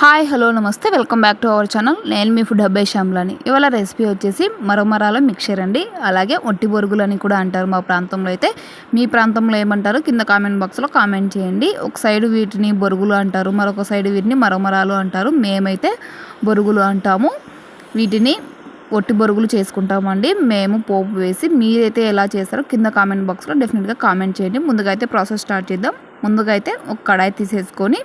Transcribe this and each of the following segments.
Hi hello నమస్తే. Welcome back to our channel. నేను మీ ఫుడ్ హబ్బే శ్యామ్లని. ఇవాళ రెసిపీ వచ్చేసి మరమరాల మిక్చర్ అండి. అలాగే ఒట్టి బొరుగులు అని కూడా అంటారు మా ప్రాంతంలో అయితే. మీ ప్రాంతంలో ఏమంటారు కింద కామెంట్ బాక్స్లో కామెంట్ చేయండి. ఒక సైడ్ వీటిని బొరుగులు అంటారు మరొక సైడ్ వీటిని మరమరాలు అంటారు. మేమైతే బొరుగులు అంటాము. వీటిని ఒట్టి బొరుగులు చేసుకుంటామండి. మేము పోపు వేసి మీరైతే ఎలా చేస్తారో కింద కామెంట్ బాక్స్లో డెఫినెట్గా కామెంట్ చేయండి. ముందుగా అయితే ప్రాసెస్ స్టార్ట్ చేద్దాం. ముందుగా అయితే ఒక కడాయి తీసేసుకొని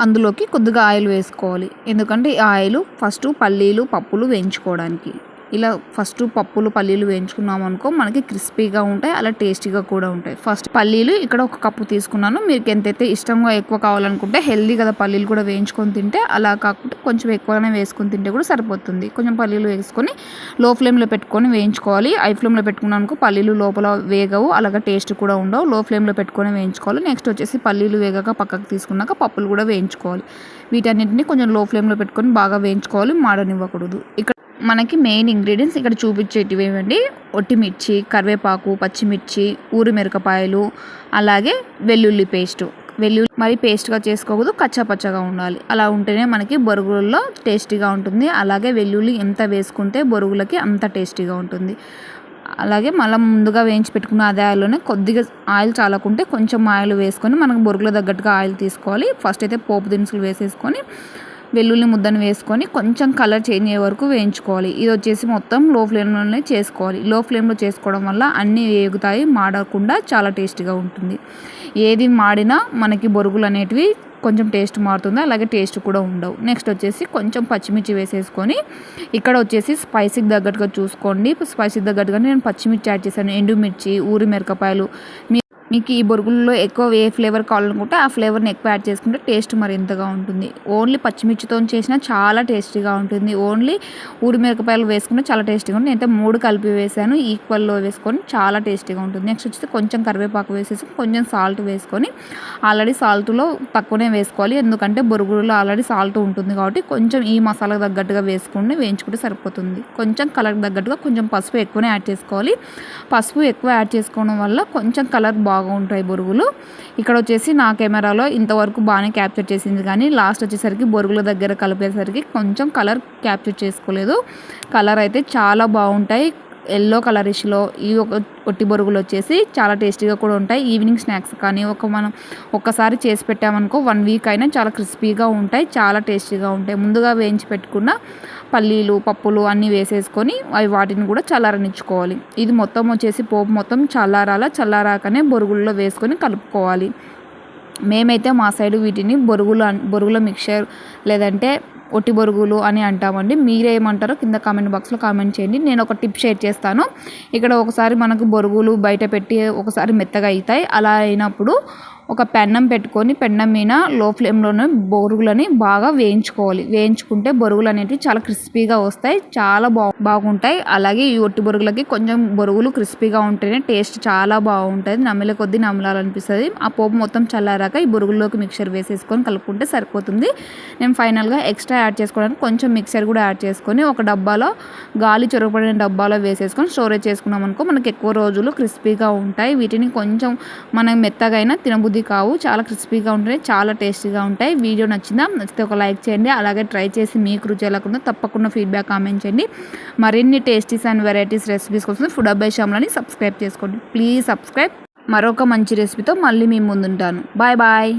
అందులోకి కొద్దిగా ఆయిల్ వేసుకోవాలి. ఎందుకంటే ఈ ఆయిల్ ఫస్ట్ పల్లీలు పప్పులు వేయించుకోవడానికి. ఇలా ఫస్ట్ పప్పులు పల్లీలు వేయించుకున్నాం అనుకో మనకి క్రిస్పీగా ఉంటాయి అలా టేస్టీగా కూడా ఉంటాయి. ఫస్ట్ పల్లీలు ఇక్కడ ఒక కప్పు తీసుకున్నాను. మీకు ఎంతైతే ఇష్టంగా ఎక్కువ కావాలనుకుంటే హెల్దీ కదా పల్లీలు కూడా వేయించుకొని తింటే అలా కాకుండా కొంచెం ఎక్కువనే వేసుకొని తింటే కూడా సరిపోతుంది. కొంచెం పల్లీలు వేసుకొని లో ఫ్లేమ్లో పెట్టుకొని వేయించుకోవాలి. హై ఫ్లేమ్లో పెట్టుకున్నాం అనుకో పల్లీలు లోపల వేగవు అలాగే టేస్ట్ కూడా ఉండవు. లో ఫ్లేమ్లో పెట్టుకొని వేయించుకోవాలి. నెక్స్ట్ వచ్చేసి పల్లీలు వేగక పక్కకు తీసుకున్నాక పప్పులు కూడా వేయించుకోవాలి. వీటన్నిటిని కొంచెం లో ఫ్లేమ్లో పెట్టుకొని బాగా వేయించుకోవాలి. మాడనివ్వకూడదు. ఇక్కడ మనకి మెయిన్ ఇంగ్రీడియంట్స్ ఇక్కడ చూపించేటివి ఏమండి ఒట్టిమిర్చి కరివేపాకు పచ్చిమిర్చి ఊరి మిరపకాయలు అలాగే వెల్లుల్లి పేస్ట్ వెల్లుల్లి మరి పేస్ట్గా చేసుకోకూడదు కచ్చాపచ్చగా ఉండాలి. అలా ఉంటేనే మనకి బొరుగులలో టేస్టీగా ఉంటుంది. అలాగే వెల్లుల్లి ఎంత వేసుకుంటే బొరుగులకి అంత టేస్టీగా ఉంటుంది. అలాగే మళ్ళీ ముందుగా వేయించి పెట్టుకున్న అదే ఆయిల్లోనే కొద్దిగా ఆయిల్ చాలకుంటే కొంచెం ఆయిల్ వేసుకొని మనకు బొరుగుల తగ్గట్టుగా ఆయిల్ తీసుకోవాలి. ఫస్ట్ అయితే పోపు దినుసులు వేసేసుకొని వెల్లుల్లి ముద్దను వేసుకొని కొంచెం కలర్ చేంజ్ అయ్యే వరకు వేయించుకోవాలి. ఇది వచ్చేసి మొత్తం లో ఫ్లేమ్లోనే చేసుకోవాలి. లో ఫ్లేమ్లో చేసుకోవడం వల్ల అన్నీ వేగుతాయి మాడకుండా చాలా టేస్టీగా ఉంటుంది. ఏది మాడినా మనకి బొరుగులు అనేటివి కొంచెం టేస్ట్ మారుతుంది అలాగే టేస్ట్ కూడా ఉండవు. నెక్స్ట్ వచ్చేసి కొంచెం పచ్చిమిర్చి వేసేసుకొని ఇక్కడ వచ్చేసి స్పైసీకి తగ్గట్టుగా చూసుకోండి. స్పైసీకి తగ్గట్టుగా నేను పచ్చిమిర్చి యాడ్ చేశాను. ఎండుమిర్చి ఊరి మిరపకాయలు మీకు ఈ బొరుగుల్లో ఎక్కువ ఏ ఫ్లేవర్ కావాలనుకుంటే ఆ ఫ్లేవర్ని ఎక్కువ యాడ్ చేసుకుంటే టేస్ట్ మరింతగా ఉంటుంది. ఓన్లీ పచ్చిమిర్చితో చేసినా చాలా టేస్టీగా ఉంటుంది. ఓన్లీ ఊరి మిరపకాయలు వేసుకుంటే చాలా టేస్టీగా ఉంటుంది. నేనైతే మూడు కలిపి వేసాను. ఈక్వల్లో వేసుకొని చాలా టేస్టీగా ఉంటుంది. నెక్స్ట్ వచ్చేసి కొంచెం కరివేపాకు వేసేసి కొంచెం సాల్ట్ వేసుకొని ఆల్రెడీ సాల్ట్లో తక్కువనే వేసుకోవాలి. ఎందుకంటే బొరుగుల్లో ఆల్రెడీ సాల్ట్ ఉంటుంది కాబట్టి కొంచెం ఈ మసాలా తగ్గట్టుగా వేసుకుని వేయించుకుంటే సరిపోతుంది. కొంచెం కలర్ తగ్గట్టుగా కొంచెం పసుపు ఎక్కువనే యాడ్ చేసుకోవాలి. పసుపు ఎక్కువ యాడ్ చేసుకోవడం వల్ల కొంచెం కలర్ బాగా బాగుంటాయి బొరుగులు. ఇక్కడ వచ్చేసి నా కెమెరాలో ఇంతవరకు బాగానే క్యాప్చర్ చేసింది కానీ లాస్ట్ వచ్చేసరికి బొరుగుల దగ్గర కలిపేసరికి కొంచెం కలర్ క్యాప్చర్ చేసుకోలేదు. కలర్ అయితే చాలా బాగుంటాయి. ఎల్లో కలరిష్లో ఈ ఒక ఒట్టి బొరుగులు వచ్చేసి చాలా టేస్టీగా కూడా ఉంటాయి. ఈవినింగ్ స్నాక్స్ కానీ ఒక మనం ఒక్కసారి చేసి పెట్టామనుకో వన్ వీక్ అయినా చాలా క్రిస్పీగా ఉంటాయి చాలా టేస్టీగా ఉంటాయి. ముందుగా వేయించి పెట్టుకున్న పల్లీలు పప్పులు అన్నీ వేసేసుకొని అవి వాటిని కూడా చల్లారనిచ్చుకోవాలి. ఇది మొత్తం వచ్చేసి పోపు మొత్తం చల్లారాల చల్లారాకనే బొరుగుల్లో వేసుకొని కలుపుకోవాలి. మేమైతే మా సైడు వీటిని బొరుగులు బొరుగుల మిక్చర్ లేదంటే ఒట్టి బొరుగులు అని అంటామండి. మీరేమంటారో కింద కామెంట్ బాక్స్లో కామెంట్ చేయండి. నేను ఒక టిప్ షేర్ చేస్తాను. ఇక్కడ ఒకసారి మనకు బొరుగులు బయట పెట్టి ఒకసారి మెత్తగా అవుతాయి అలా అయినప్పుడు ఒక పెన్నం పెట్టుకొని పెన్నం మీద లో ఫ్లేమ్లోనే బొరుగులని బాగా వేయించుకోవాలి. వేయించుకుంటే బొరుగులు అనేవి చాలా క్రిస్పీగా వస్తాయి చాలా బా బాగుంటాయి. అలాగే ఈ ఒట్టి బొరుగులకి కొంచెం బొరుగులు క్రిస్పీగా ఉంటేనే టేస్ట్ చాలా బాగుంటుంది. నమ్మిల కొద్దీ నమ్మలాలనిపిస్తుంది ఆ పోపు మొత్తం చల్లారాక ఈ బొరుగుల్లోకి మిక్సర్ వేసేసుకొని కలుపుకుంటే సరిపోతుంది. నేను ఫైనల్గా ఎక్స్ట్రా యాడ్ చేసుకోవడానికి కొంచెం మిక్సర్ కూడా యాడ్ చేసుకొని ఒక డబ్బాలో గాలి చొరగపడిన డబ్బాలో వేసేసుకొని స్టోరేజ్ చేసుకున్నాం అనుకో మనకి ఎక్కువ రోజులు క్రిస్పీగా ఉంటాయి. వీటిని కొంచెం మనం మెత్తగా అయినా తినబుద్ధి బుద్ధి కావు. చాలా క్రిస్పీగా ఉంటాయి చాలా టేస్టీగా ఉంటాయి. వీడియో నచ్చిందా? నచ్చితే ఒక లైక్ చేయండి. అలాగే ట్రై చేసి మీకు రుచి ఎలా తప్పకుండా ఫీడ్బ్యాక్ కామెంట్ చేయండి. మరిన్ని టేస్టీస్ అండ్ వెరైటీస్ రెసిపీస్ కోసం ఫుడ్ అబ్బాయి శ్యామ్లని సబ్స్క్రైబ్ చేసుకోండి. Please subscribe. మరొక మంచి రెసిపీతో మళ్ళీ మీ ముందుంటాను. Bye bye.